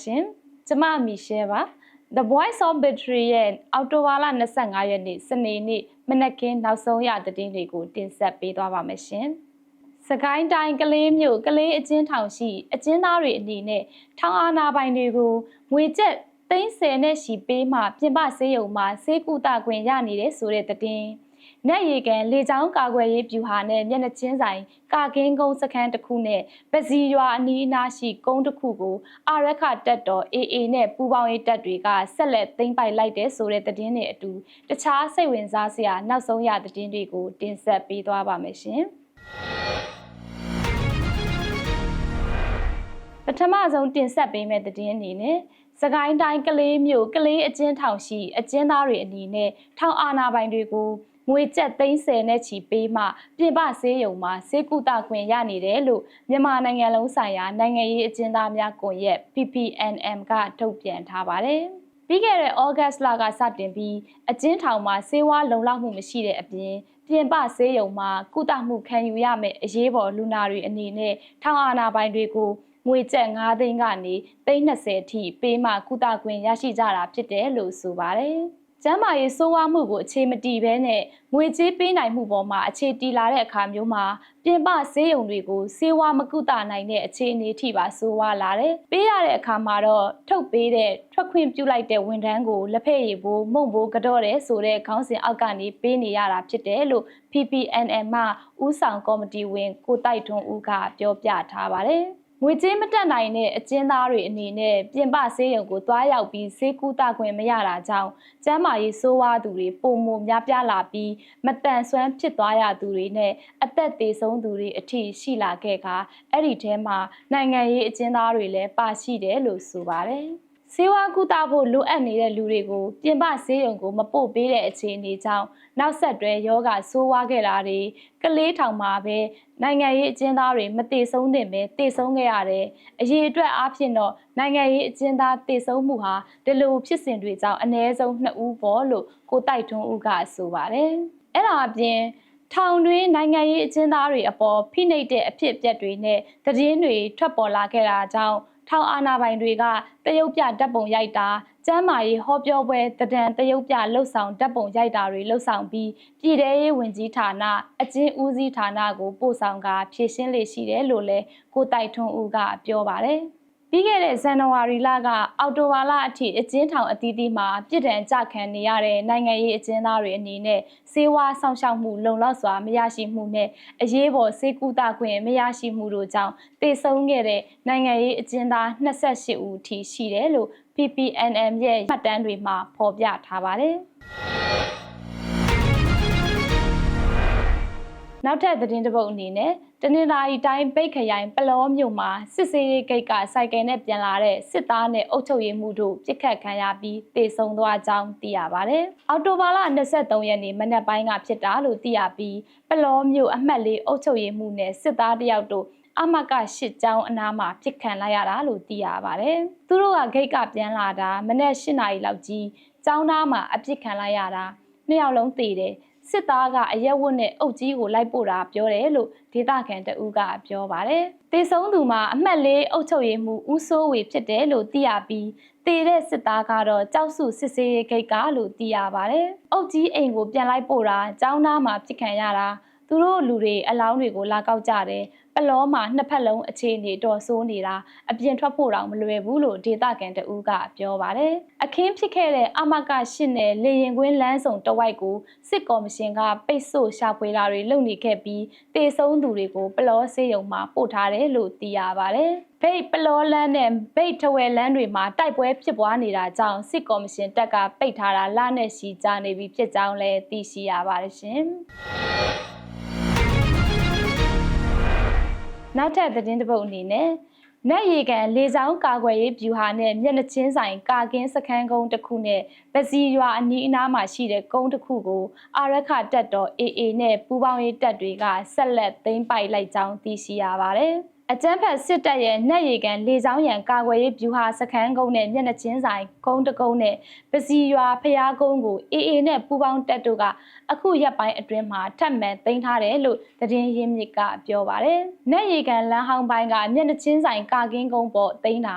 ပါရှင်ကျမမီရှဲပါ The Voice of Battery ရဲ့အော်တိုဝါလာ25ရက်နေ့စနေနေ့မနက်ခင်းနောက်ဆုံးရသတင်းတွေကိုတင်ဆက်ပေးသွားပါမယ်ရှင်စကိုင်းတိုင်းကလေးမြို့ကလေးအချင်းထောင်ရှိ အချင်းသားတွေအနေနဲ့ထောင်အာဏာပိုင်တွေကိုငွေကျပ်30နဲ့ရှိပေးမှပြင်ပဆေးရုံမှာဆေးကုသခွင့်ရနေတဲ့ဆိုတဲ့သတင်း။ နက်ရီကန်လေချောင်းကာကွယ်ရေးဗျူဟာနဲ့မျက်နှာချင်းဆိုင်ကာကင်းကုန်းစခန်းတစ်ခုနဲ့ပစီရွာအနီးအနားရှိကုန်းတစ်ခုကိုအာရခတက်တော် AA နဲ့ပူးပေါင်းရေးတပ်တွေကဆက်လက်သိမ်းပိုက်လိုက်တဲ့ဆိုတဲ့သတင်းတွေအတူတခြားစိတ်ဝင်စားစရာနောက်ဆုံးရသတင်းတွေကိုတင်ဆက်ပေးသွားပါမယ်ရှင်။ပထမဆုံးတင်ဆက်ပေးမယ့်သတင်းအနေနဲ့စကိုင်းတိုင်းကလေးမြို့ကလေးအကျဉ်းထောင်ရှိအကျဉ်းသားတွေအနေနဲ့ထောင်အာဏာပိုင်တွေကို ငွေကျပ်30နဲ့ချီပေးမှပြင်ပဆေးရုံမှာဆေးကုသခွင့်ရနေတယ်လို့မြန်မာနိုင်ငံလုံးဆိုင်ရာနိုင်ငံရေးအကျဉ်းသားများကွန်ရက် PPNM ကထုတ်ပြန်ထားပါတယ်။ပြီးခဲ့တဲ့ဩဂတ်လကစတင်ပြီးအကျဉ်းထောင်မှာဆေးဝါးလုံလောက်မှုမရှိတဲ့အပြင်ပြင်ပဆေးရုံမှာကုသမှုခံယူရမယ့်အရေးပေါ်လူနာတွေအနေနဲ့ထောင်အာဏာပိုင်တွေကိုငွေကျပ်9သိန်းကနေ320အထိပေးမှကုသခွင့်ရရှိကြတာဖြစ်တယ်လို့ဆိုပါတယ်။ ကျမ်းမာရေးစိုးဝါးမှုကိုအခြေမတီးဘဲနဲ့ငွေကြေးပေးနိုင်မှုပေါ်မှာအခြေတီလာတဲ့အခါမျိုးမှာပြင်ပဆေးရုံတွေကိုဆေးဝါးမကုသနိုင်တဲ့အခြေအနေထိပါဆိုးဝါးလာတယ်။ပေးရတဲ့အခါမှာတော့ထုတ်ပေးတဲ့ထွက်ခွင့်ပြုလိုက်တဲ့ဝန်ထမ်းကိုလက်ဖက်ရည်ဖို့မုံဖို့ကတော့တယ်ဆိုတဲ့ခေါင်းစဉ်အောက်ကနေပေးနေရတာဖြစ်တယ်လို့ PPNM မှဦးဆောင်ကော်မတီဝင်ကိုတိုက်ထွန်းဦးကပြောပြထားပါတယ်။ ငွေကြေးမတက်နိုင်တဲ့အကျဉ်းသားတွေအနေနဲ့ပြင်ပဆေးရုံကိုတွားရောက်ပြီးဆေးကုသခွင့်မရတာကြောင့်ကျန်းမာရေးဆိုးဝါးသူတွေပုံမများပြားလာပြီးမတန်ဆွမ်းဖြစ်သွားရသူတွေနဲ့အသက်သေဆုံးသူတွေအထိရှိလာခဲ့ကအဲ့ဒီထဲမှာနိုင်ငံရေးအကျဉ်းသားတွေလည်းပါရှိတယ်လို့ဆိုပါတယ်။ ဆေးဝါးကုသဖို့လိုအပ်နေတဲ့လူတွေကိုပြင်ပဆေးရုံကိုမပို့ပေးတဲ့အခြေအနေကြောင့်နောက်ဆက်တွဲယောဂဆိုးဝါးခဲ့တာတွေကလေးထောင်မှာပဲနိုင်ငံရေးအကျဉ်းသားတွေမတေဆုံးသင့်ပဲတေဆုံးခဲ့ရတယ်။အရေးအတွက်အားဖြင့်တော့နိုင်ငံရေးအကျဉ်းသားတေဆုံးမှုဟာဒီလိုဖြစ်စဉ်တွေကြောင့်အ ਨੇ ဆုံး2ဦးပေါ်လို့ကိုတိုက်ထွန်းဦးကဆိုပါတယ်။အဲ့ဒါအပြင်ထောင်တွင်းနိုင်ငံရေးအကျဉ်းသားတွေအပေါ်ဖိနှိပ်တဲ့အဖြစ်အပျက်တွေနဲ့သတင်းတွေထွက်ပေါ်လာခဲ့တာကြောင့် ထောင်အာဏာပိုင်တွေကတရုတ်ပြဓာတ်ပုံရိုက်တာကျမ်းမာရေးဟောပြောပွဲတဒံတရုတ်ပြလှုပ်ဆောင်ဓာတ်ပုံရိုက်တာတွေလှုပ်ဆောင်ပြီးပြည်ထရေးဝင်ကြီးဌာနအကျဉ်းဦးစီးဌာနကိုပို့ဆောင်ကဖြည့်ရှင်းလေရှိတယ်လို့လည်းကိုတိုက်ထွန်းဦးကပြောပါတယ်။ ပြီးခဲ့တဲ့ဇန်နဝါရီလကအောက်တိုဘာလအထိအကျဉ်းထောင်အသီးသီးမှာပြည်ထန်ကြခံနေရတဲ့နိုင်ငံရေးအကျဉ်းသားတွေအနေနဲ့စေဝါဆောင်ရှောက်မှုလုံလောက်စွာမရရှိမှုနဲ့အရေးပေါ်စေကူတာခွင့်မရရှိမှုတို့ကြောင့်တေဆုံးခဲ့တဲ့နိုင်ငံရေးအကျဉ်းသား28ဦးထိရှိတယ်လို့ PPNM ရဲ့မှတ်တမ်းတွေမှာဖော်ပြထားပါတယ်။ နောက်ထပ်သတင်းတစ်ပုဒ်အနေနဲ့တနင်္လာရီတိုင်းပိတ်ခရိုင်ပလောမြို့မှာစစ်စေးရေးဂိတ်ကစိုက်ကယ်နဲ့ပြန်လာတဲ့စစ်သားနဲ့အုပ်ချုပ်ရေးမှူးတို့ပြစ်ခတ်ခံရပြီးတေဆုံးသွားကြောင်းသိရပါတယ်။အော်တိုဘာလ23ရက်နေ့မနက်ပိုင်းကဖြစ်တာလို့သိရပြီးပလောမြို့အမှတ်လေးအုပ်ချုပ်ရေးမှူးနဲ့စစ်သားတယောက်တို့အမကရှစ်ကျောင်းအနားမှာပြစ်ခံလိုက်ရတာလို့သိရပါတယ်။သူတို့ကဂိတ်ကပြန်လာတာမနက်၈နာရီလောက်ကြီးကျောင်းသားမှာအပြစ်ခံလိုက်ရတာနှစ်ယောက်လုံးသေတယ်။ စစ်သားကအရက်ဝတ်နဲ့အုပ်ကြီးကိုလိုက်ပို့တာပြောတယ်လို့ဒေသခံတအူးကပြောပါတယ်။တေဆုံးသူမှာအမှတ်လေးအုပ်ချုပ်ရေးမှူးဦးစိုးဝေဖြစ်တယ်လို့သိရပြီးတေတဲ့စစ်သားကတော့ကြောက်စုစစ်စေးရေးဂိတ်ကလို့သိရပါတယ်။အုပ်ကြီးအိမ်ကိုပြန်လိုက်ပို့တာចောင်းသားမှာပြစ်ခံရတာသူတို့လူတွေအလောင်းတွေကိုလာကောက်ကြတယ် ပလောမှာနှစ်ဖက်လုံးအခြေအနေတော်ဆိုးနေတာအပြင်ထွက်ဖို့တောင်မလွယ်ဘူးလို့ဒေတာကန်တဦးကပြောပါတယ်အခင်းဖြစ်ခဲ့တဲ့အမကရှစ်နယ်လေရင်ကွင်းလမ်းဆောင်တဝိုက်ကိုစစ်ကော်မရှင်ကပိတ်ဆို့ရှာဖွေတာတွေလုပ်နေခဲ့ပြီးတေဆုံးသူတွေကိုပလောစေးရုံမှာပို့ထားတယ်လို့သိရပါတယ်ဘိတ်ပလောလန်းနဲ့ဘိတ်ထဝယ်လန်းတွေမှာတိုက်ပွဲဖြစ်ပွားနေတာကြောင့်စစ်ကော်မရှင်တပ်ကပိတ်ထားတာလနဲ့ရှိကြနေပြီဖြစ်ကြောင်းလည်းသိရှိရပါတယ်ရှင်။ နောက်ထပ်သတင်းတစ်ပုဒ်အနေနဲ့နက်ရီကန်လေဆောင်ကာကွယ်ရေးဗျူဟာနဲ့မျက်နှာချင်းဆိုင်ကာကင်းစခန်းကုန်းတစ်ခုနဲ့ပစီရွာအနီးအနားမှာရှိတဲ့ကုန်းတစ်ခုကိုအာရခတက်တော် AA နဲ့ပူးပေါင်းရေးတပ်တွေကဆက်လက်သိမ်းပိုက်လိုက်ကြောင်းသိရှိရပါတယ်။ အကြမ်းဖက်စစ်တပ်ရဲ့နှက်ရီကန်လေကြောင်းရန်ကာကွယ်ရေးဗျူဟာစခန်းကုန်းနဲ့မျက်နှာချင်းဆိုင်ကုန်းတကုန်းနဲ့ပစီရွာဖျားကုန်းကိုအေအေနဲ့ပူပေါင်းတပ်တို့ကအခုရက်ပိုင်းအတွင်းမှာထပ်မံသိမ်းထားတယ်လို့သတင်းရင်းမြစ်ကပြောပါတယ်။နှက်ရီကန်လမ်းဟောင်းပိုင်းကမျက်နှာချင်းဆိုင်ကာကင်းကုန်းပေါ်သိမ်းတာ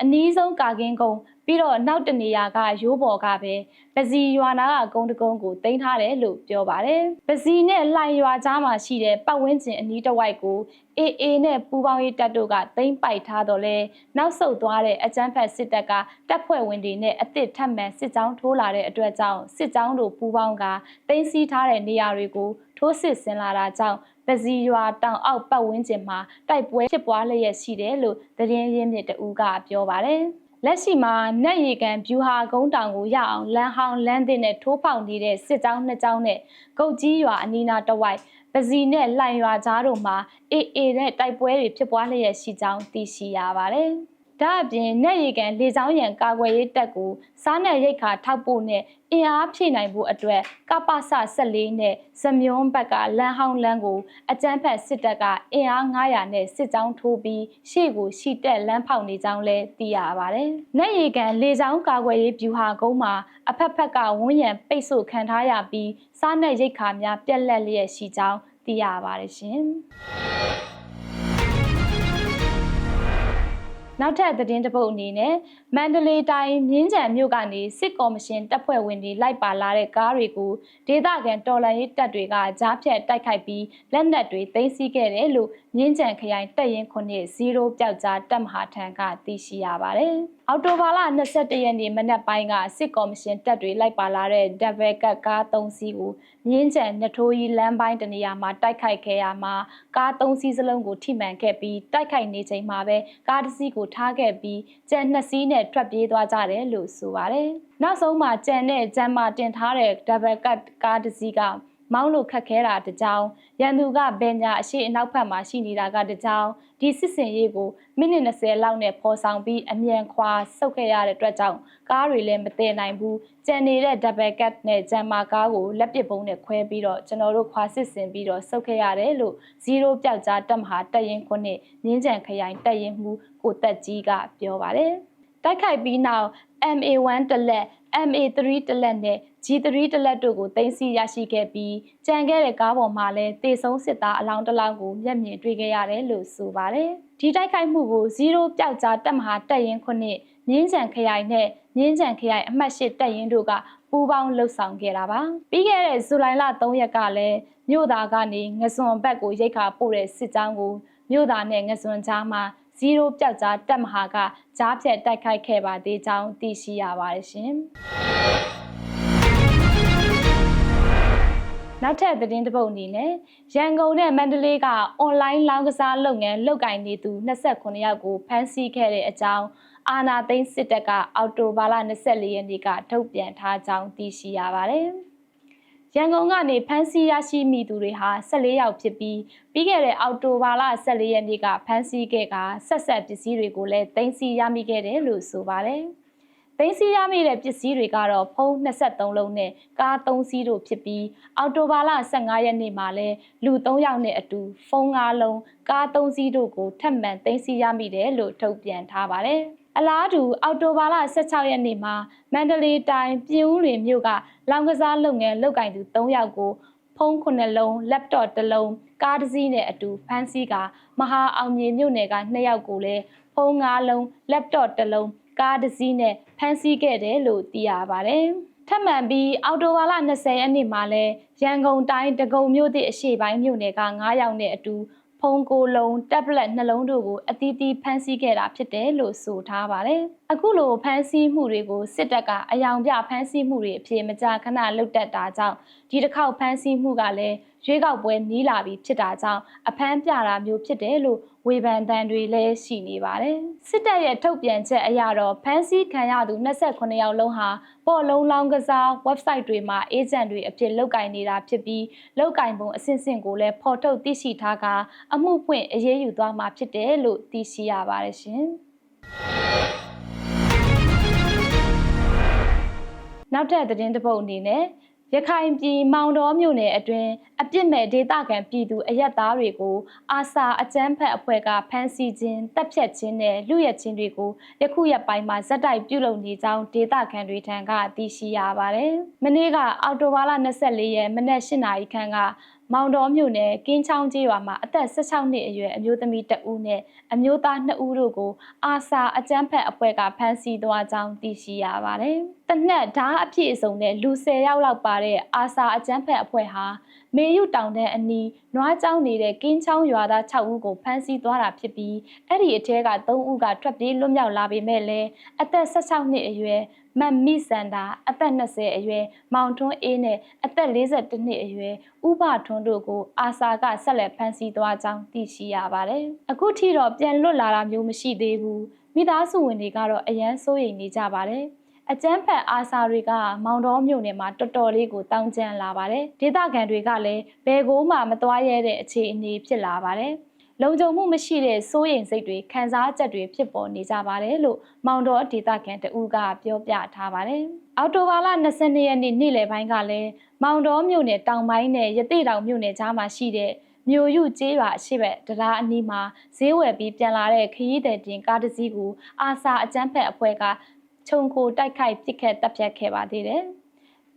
အနီးဆုံးကာကင်းကုန်း ပြီးတော့နောက်တနေရာကရိုးပေါ်ကပဲပစီရွာနာကကုန်းတကုန်းကိုတင်ထားတယ်လို့ပြောပါတယ်ပစီနဲ့လှိုင်ရွာကြားမှာရှိတဲ့ပတ်ဝန်းကျင်အနီးတစ်ဝိုက်ကို AA နဲ့ပူးပေါင်းရေးတပ်တို့ကတင်ပိုက်ထားတော့လဲနောက်ဆုတ်သွားတဲ့အကြမ်းဖက်စစ်တပ်ကတပ်ဖွဲ့ဝင်တွေနဲ့အစ်စ်ထပ်မံစစ်ကြောင်းထိုးလာတဲ့အတွက်ကြောင့်စစ်ကြောင်းတို့ပူးပေါင်းကတင်စီထားတဲ့နေရာတွေကိုထိုးစစ်ဆင်လာတာကြောင့်ပစီရွာတောင်အောက်ပတ်ဝန်းကျင်မှာတိုက်ပွဲဖြစ်ပွားလျက်ရှိတယ်လို့သတင်းရင်းမြစ်တဦးကပြောပါတယ်။ လက်ရှိမှာနက်ရီကန်ဗျူဟာကုန်းတောင်ကိုရအောင်လမ်းဟောင်းလမ်းသစ်နဲ့ထိုးပေါက်နေတဲ့စစ်ကြောင်းနှစ်ကြောင်းနဲ့ကုတ်ကြီးရွာအနီးနားတစ်ဝိုက်ပစီနဲ့လှိုင်ရွာကြားတို့မှာအေးအေးနဲ့တိုက်ပွဲတွေဖြစ်ပွားလျက်ရှိကြောင်းသိရှိရပါတယ်။ ဒါအပြင်နက်ရီကန်လေကြောင်းရန်ကာကွယ်ရေးတပ်ကိုစားနပ်ရိတ်ခါထောက်ပို့နဲ့အင်အားဖြည့်နိုင်ဖို့အတွက်ကပ္ပစ14နဲ့ဇမြွန်ဘက်ကလမ်းဟောင်းလမ်းကိုအကြမ်းဖက်စစ်တပ်ကအင်အား900နဲ့စစ်ကြောင်းထိုးပြီးရှေ့ကိုရှီတက်လမ်းဖောက်နေကြောင်းလည်းသိရပါတယ်။နက်ရီကန်လေကြောင်းကာကွယ်ရေးဗျူဟာကုန်းမှာအဖက်ဖက်ကဝန်းရံပိတ်ဆို့ခံထားရပြီးစားနပ်ရိတ်ခါများပြက်လက်လျက်ရှိကြောင်းသိရပါတယ်ရှင်။ နောက်ထပ်သတင်းတစ်ပုဒ်အနေနဲ့ မန္တလေးတိုင်းမြင်းကြံမြို့ကနေစစ်ကော်မရှင်တပ်ဖွဲ့ဝင်တွေလိုက်ပါလာတဲ့ကားတွေကိုဒေသခံတော်လှန်ရေးတပ်တွေကကြားဖြတ်တိုက်ခိုက်ပြီးလက်နက်တွေသိမ်းဆည်းခဲ့တယ်လို့မြင်းကြံခရိုင်တပ်ရင်းခုနှစ်0ပျောက်ကြားတပ်မဟာထံကသိရှိရပါတယ်။အော်တိုဘာလ22ရက်နေ့မနက်ပိုင်းကစစ်ကော်မရှင်တပ်တွေလိုက်ပါလာတဲ့ Double Cab ကား3စီးကိုမြင်းကြံနထိုးကြီးလမ်းပိုင်းတနေရာမှာတိုက်ခိုက်ခဲ့ရမှာကား3စီးစလုံးကိုထိမှန်ခဲ့ပြီးတိုက်ခိုက်နေချိန်မှာပဲကားတစ်စီးကိုထားခဲ့ပြီးကြံနှစ်စီးနဲ့ထွက်ပြေးသွားကြတယ်လို့ဆိုပါတယ်။နောက်ဆုံးမှာကြံနဲ့ကြံမှာတင်ထားတဲ့ Double Cab ကားတစ်စီးကမောင်းလို့ခက်ခဲတာတကြောင်ရန်သူကဘယ်ညာအရှိအနောက်ဘက်မှာရှိနေတာကတကြောင်ဒီစစ်စင်ရေးကိုမိနစ်20လောက်နဲ့ဖော်ဆောင်ပြီးအမြန်ခွာဆုတ်ခဲ့ရတဲ့အတွက်ကြောင့်ကားတွေလည်းမတည်နိုင်ဘူးကြံနေတဲ့ double cut နဲ့ဂျမ်မာကားကိုလက်ပစ်ပုံးနဲ့ခွဲပြီးတော့ကျွန်တော်တို့ခွာစစ်စင်ပြီးတော့ဆုတ်ခဲ့ရတယ်လို့0ပြောက်ကြားတက်မဟာတက်ရင်ခုနှစ်မြင်းကြံခရိုင်တက်ရင်မှုကိုတက်ကြီးကပြောပါတယ် တိုက်ခိုက်ပြီးနောက် MA1 တလက် MA3 တလက်နဲ့ G3 တလက်တို့ကိုတင်စီရရှိခဲ့ပြီးကြံခဲ့တဲ့ကားပေါ်မှာလည်းတေဆုံးစစ်သားအလောင်းတစ်လောင်းကိုမျက်မြင်တွေ့ခဲ့ရတယ်လို့ဆိုပါတယ်။ဒီတိုက်ခိုက်မှုကို0ပျောက်ကြားတပ်မဟာတပ်ရင်းခုနှစ်မြင်းကြံခရိုင်နဲ့မြင်းကြံခရိုင်အမှတ်၈တပ်ရင်းတို့ကပူးပေါင်းလှုပ်ဆောင်ခဲ့တာပါ။ပြီးခဲ့တဲ့ဇူလိုင်လ3ရက်ကလည်းမြို့သားကနေငစွန်ဘက်ကိုရိတ်ခါပို့တဲ့စစ်ကြောင်းကိုမြို့သားနဲ့ငစွန်ကြားမှာ 0ပျောက်ကြားတပ်မဟာကကြားဖြတ်တိုက်ခိုက်ခဲ့ပါသေးကြောင်းသိရှိရပါတယ်ရှင်။နောက်ထပ်သတင်းတစ်ပုဒ်အနေနဲ့ရန်ကုန်နဲ့မန္တလေးကအွန်လိုင်းလောင်းကစားလုပ်ငန်းလုပ်ကင်နေသူ29ယောက်ကိုဖမ်းဆီးခဲ့တဲ့အကြောင်းအာနာသိန်းစစ်တပ်ကအော်တိုဘာလ24ရက်နေ့ကထုတ်ပြန်ထားကြောင်းသိရှိရပါတယ်။ ရန်ကုန်ကနေဖမ်းဆီးရရှိမိသူတွေဟာ14ယောက်ဖြစ်ပြီးပြီးခဲ့တဲ့အောက်တိုဘာလ14ရက်နေ့ကဖမ်းဆီးခဲ့ကဆက်ဆက်ပစ္စည်းတွေကိုလည်းတင်စီရမိခဲ့တယ်လို့ဆိုပါတယ်။တင်စီရမိတဲ့ပစ္စည်းတွေကတော့ဖုန်း23လုံးနဲ့ကား3စီးတို့ဖြစ်ပြီးအော်တိုဘာလ15ရက်နေ့မှာလဲလူ3ယောက်နဲ့အတူဖုန်း5လုံးကား3စီးတို့ကိုထပ်မံတင်စီရမိတယ်လို့ထုတ်ပြန်ထားပါတယ်။ အလားတူအော်တိုဘာလ16ရက်နေ့မှာမန္တလေးတိုင်းပြင်ဦးလွင်မြို့ကလောင်ကစားလုပ်ငန်းလုပ်ကင်သူ3ယောက်ကိုဖုန်း9လုံး laptop 1လုံးကားတစ်စီးနဲ့အတူဖမ်းဆီးကာမဟာအောင်မြေမြို့နယ်က2ယောက်ကိုလည်းဖုန်း9လုံး laptop 1လုံးကားတစ်စီးနဲ့ဖမ်းဆီးခဲ့တယ်လို့သိရပါတယ်။ထပ်မံပြီးအော်တိုဝါလာ20ရက်နေ့မှာလဲရန်ကုန်တိုင်းတကုံမြို့သည့်အရှိပိုင်းမြို့နယ်က9ယောက်နဲ့အတူ ဖုန်းကိုလုံးတက်ဘလက်နှလုံးတို့ကိုအသီးသီးဖမ်းဆီးခဲ့တာဖြစ်တယ်လို့ဆိုထားပါတယ်။အခုလိုဖမ်းဆီးမှုတွေကိုစစ်တပ်ကအယောင်ပြဖမ်းဆီးမှုတွေအဖြစ်မကြာခဏလှုပ်တက်တာကြောင့်ဒီတစ်ခေါက်ဖမ်းဆီးမှုကလည်းရွေးကောက်ပွဲနီးလာပြီးဖြစ်တာကြောင့်အဖမ်းပြတာမျိုးဖြစ်တယ်လို့ဝေဖန်တန်တွေလည်းရှိနေပါတယ်။စစ်တပ်ရဲ့ထုတ်ပြန်ချက်အရတော့ဖမ်းဆီးခံရသူ28ယောက်လုံးဟာပေါ်လုံးလောင်းကစား website တွေမှာ agent တွေအဖြစ်လောက်ကင်နေတာဖြစ်ပြီးလောက်ကင်ပုံအဆင့်ဆင့်ကိုလည်းဖော်ထုတ်သိရှိထားကအမှုဖွင့်အရေးယူသွားမှာဖြစ်တယ်လို့သိရှိရပါတယ်ရှင်။ နောက်ထပ်သတင်းတစ်ပုဒ်အနေနဲ့ရခိုင်ပြည်မောင်တော်မြို့နယ်အတွင်းအပြစ်မဲ့ဒေသခံပြည်သူအရက်သားတွေကိုအာစာအကြမ်းဖက်အဖွဲ့ကဖမ်းဆီးခြင်းတပ်ဖြတ်ခြင်းနဲ့လူရဲခြင်းတွေကိုယခုရက်ပိုင်းမှာဇက်တိုက်ပြုလုပ်နေကြောင်းဒေသခံတွေထံကသိရှိရပါတယ်။မနေ့ကအော်တိုဘာလ24ရက်မနက်၈နာရီခန့်က မောင်တော်မြို့နယ်ကင်းချောင်းကျေးရွာမှာအသက်16နှစ်အရွယ်အမျိုးသမီးတဦးနဲ့အမျိုးသား2ဦးတို့ကို အာစာအကြမ်းဖက်အဖွဲ့ကဖမ်းဆီးသွားကြောင်းသိရှိရပါတယ်။တနက်ဓာတ်အပြည့်အစုံနဲ့လူ10ယောက်လောက်ပါတဲ့အာစာအကြမ်းဖက်အဖွဲ့ဟာမေယုတောင်တဲ့အနီးနွားကျောင်းနေတဲ့ကင်းချောင်းရွာသား6ဦးကိုဖမ်းဆီးသွားတာဖြစ်ပြီးအဲ့ဒီအထဲက3ဦးကထွက်ပြေးလွတ်မြောက်လာပေမဲ့လည်းအသက်16နှစ်အရွယ် မတ်မိစန္ဒာအသက်20အရွယ်မောင်ထွန်းအေးနဲ့အသက်42နှစ်အရွယ်ဥပထွန်းတို့ကိုအာစာကဆက်လက်ဖမ်းဆီးသွားကြောင်းသိရှိရပါတယ်။အခုထိတော့ပြန်လွတ်လာတာမျိုးမရှိသေးဘူး။မိသားစုဝင်တွေကတော့အရန်စိုးရိမ်နေကြပါတယ်။အကျန်းဖက်အာစာတွေကမောင်တော်မြို့နယ်မှာတော်တော်လေးကိုတောင်းကျမ်းလာပါတယ်။ဒေသခံတွေကလည်းဘယ်ကိုမှမသွားရတဲ့အခြေအနေဖြစ်လာပါတယ်။ လုံခြုံမှုမရှိတဲ့စိုးရိမ်စိတ်တွေခံစားချက်တွေဖြစ်ပေါ်နေကြပါတယ်လို့မောင်တော်ဒေသခံတဦးကပြောပြထားပါတယ်။အော်တိုဘာလ22ရက်နေ့နေ့လယ်ပိုင်းကလည်းမောင်တော်မြို့နယ်တောင်ပိုင်းနဲ့ရသေတောင်မြို့နယ်ကြားမှာရှိတဲ့မြို့ယူကျေးရွာအရှိဘက်တရားအနီးမှာဈေးဝယ်ပြီးပြန်လာတဲ့ခရီးသည်တင်ကားတစ်စီးကိုအာစာအကြမ်းဖက်အဖွဲ့ကခြုံကိုတိုက်ခိုက်ပစ်ခတ်တပ်ဖြတ်ခဲ့ပါသေးတယ်။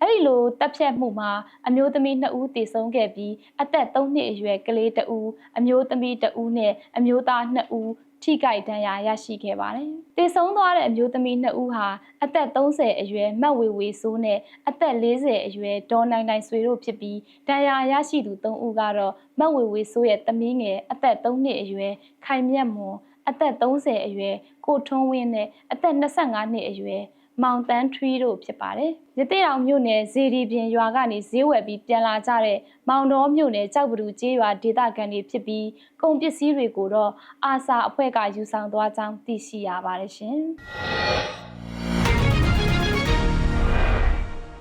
အဲ့ဒီလိုတပ်ဖြတ်မှုမှာအမျိုးသမီး2ဦးသေဆုံးခဲ့ပြီးအသက်3နှစ်အရွယ်ကလေး2ဦးအမျိုးသမီး2ဦးနဲ့အမျိုးသား2ဦးထိကြိုက်ဒဏ်ရာရရှိခဲ့ပါတယ်။တေဆုံးသွားတဲ့အမျိုးသမီး2ဦးဟာအသက်30အရွယ်မတ်ဝေဝေစိုးနဲ့အသက်40အရွယ်ဒေါ်နိုင်နိုင်ဆွေတို့ဖြစ်ပြီးဒဏ်ရာရရှိသူ3ဦးကတော့မတ်ဝေဝေစိုးရဲ့သမီးငယ်အသက်3နှစ်အရွယ်ခိုင်မြတ်မွန်အသက်30အရွယ်ကိုထွန်းဝင်းနဲ့အသက်25နှစ်အရွယ် မောင်တန်းထွီးတို့ဖြစ်ပါတယ်။ရသေးအောင်မြို့နယ်ဇေဒီပြင်ရွာကနေဈေးဝယ်ပြီးပြန်လာကြတဲ့မောင်တော်မြို့နယ်ကြောက်ပတူကျေးရွာဒေသခံတွေဖြစ်ပြီးကုန်ပစ္စည်းတွေကိုတော့အာစာအဖွဲ့ကယူဆောင်သွားကြောင်းသိရှိရပါတယ်ရှင်။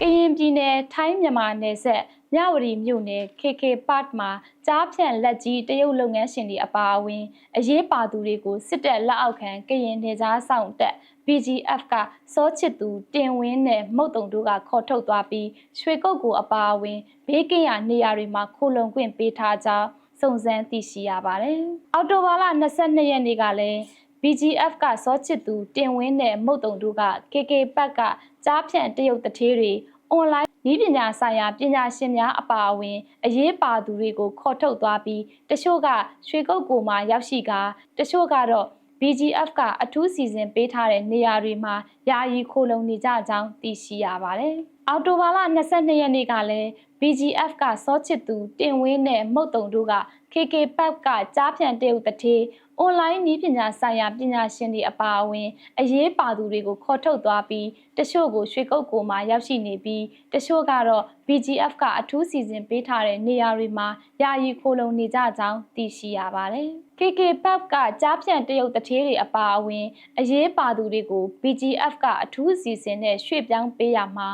ကရင်ပြည်နယ်ထိုင်းမြန်မာနယ်စပ်မြဝတီမြို့နယ် KK Park မှာကြားဖြန့်လက်ကြီးတရုတ်လုပ်ငန်းရှင်တွေအပါအဝင်အရေးပါသူတွေကိုစစ်တပ်လက်အောက်ခံကရင်နေကြားဆောင်တက် BGF ကစောချစ်သူတင်ဝင်းနဲ့မုတ်တုံတို့ကခေါ်ထုတ်သွားပြီးရွှေကုတ်ကိုအပါအဝင်ဘေးကင်းရာနေရာတွေမှာခိုလုံခွင့်ပေးထားကြောင်းစုံစမ်းသိရှိရပါတယ်။အော်တိုဘာလ22ရက်နေ့ကလည်း BGF ကစောချစ်သူတင်ဝင်းနဲ့မုတ်တုံတို့က KK ပတ်က ကြားဖြန့်တရုတ်တထေးတွေ online ဤပညာဆိုင်ရာပညာရှင်များအပါအဝင် အရေးပါသူတွေကိုခေါ်ထုတ်သွားပြီးတချို့ကရွှေကုတ်ကိုမှရောက်ရှိကတချို့ကတော့ BGF ကအထူးစီစဉ်ပေးထားတဲ့နေရာတွေမှာယာယီခိုလုံနေကြကြောင်းသိရှိရပါတယ်။အော်တိုဘာလ22ရက်နေ့ကလည်း BGF ကစောချစ်သူတင်ဝင်းနဲ့မုတ်တုံတို့က KK Pub ကကြားဖြန့်တရုတ်တထေး online နည်းပညာဆိုင်ရာပညာရှင်တွေအပါအဝင် အရေးပါသူတွေကိုခေါ်ထုတ်သွားပြီးတချို့ကိုရွှေကုတ်ကိုမှရောက်ရှိနေပြီးတချို့ကတော့ BGF ကအထူးစီစဉ်ပေးထားတဲ့နေရာတွေမှာယာယီခိုလုံနေကြကြောင်းသိရှိရပါတယ်။ KK Pub ကကြားဖြန့်တရုတ်တထေးတွေအပါအဝင် အရေးပါသူတွေကို BGF ကအထူးစီစဉ်တဲ့ရွှေ့ပြောင်းပေးရမှာ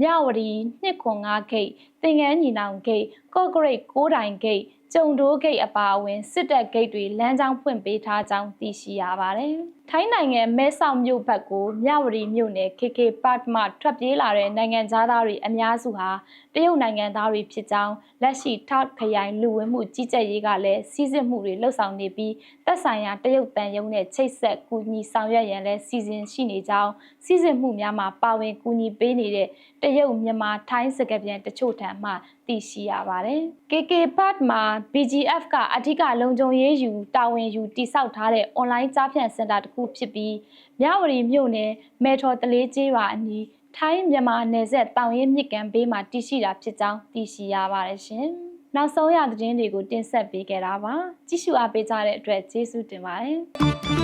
မြဝတီ205ဂိတ်သင်္ကန်းညီနောင်ဂိတ်ကော့ဂရိတ်6တိုင်ဂိတ် ကျုံတိုးဂိတ်အပါအဝင်စစ်တပ်ဂိတ်တွေလမ်းကြောင်းဖွင့်ပေးထားကြောင်းသိရှိရပါတယ်။ ထိုင်းနိုင်ငံမဲဆောက်မြို့ဘက်ကိုမြဝတီမြို့နယ် KK Park မှထွက်ပြေးလာတဲ့နိုင်ငံသားတွေအများစုဟာတရုတ်နိုင်ငံသားတွေဖြစ်ကြောင်းလက်ရှိထောက်ခရိုင်လူဝင်မှုကြီးကြပ်ရေးကလည်းစီစစ်မှုတွေလှုပ်ဆောင်နေပြီးသက်ဆိုင်ရာတရုတ်တန်ယုံနဲ့ချိတ်ဆက်ကူညီဆောင်ရွက်ရန်လည်းစီစဉ်ရှိနေကြောင်းစီစစ်မှုများမှာပါဝင်ကူညီပေးနေတဲ့တရုတ်မြန်မာထိုင်းစကားပြန်တချို့ထံမှသိရှိရပါတယ်။ KK Park မှာ BGF ကအထူးလုံခြုံရေးယူတာဝန်ယူတိစောက်ထားတဲ့ online ကြားဖြန့်စင်တာတစ်ခုဖြစ်ပြီးမြဝတီမြို့နယ်မဲထော်တလေးကျေးရွာအနီးထိုင်းမြန်မာနယ်စပ်တောင်ရင်မြစ်ကမ်းဘေးမှာတည်ရှိတာဖြစ်ကြောင်းသိရှိရပါတယ်ရှင်။နောက်ဆုံးရသတင်းတွေကိုတင်ဆက်ပေးခဲ့တာပါ။ကြည့်ရှုအားပေးကြတဲ့အတွက်ကျေးဇူးတင်ပါတယ်။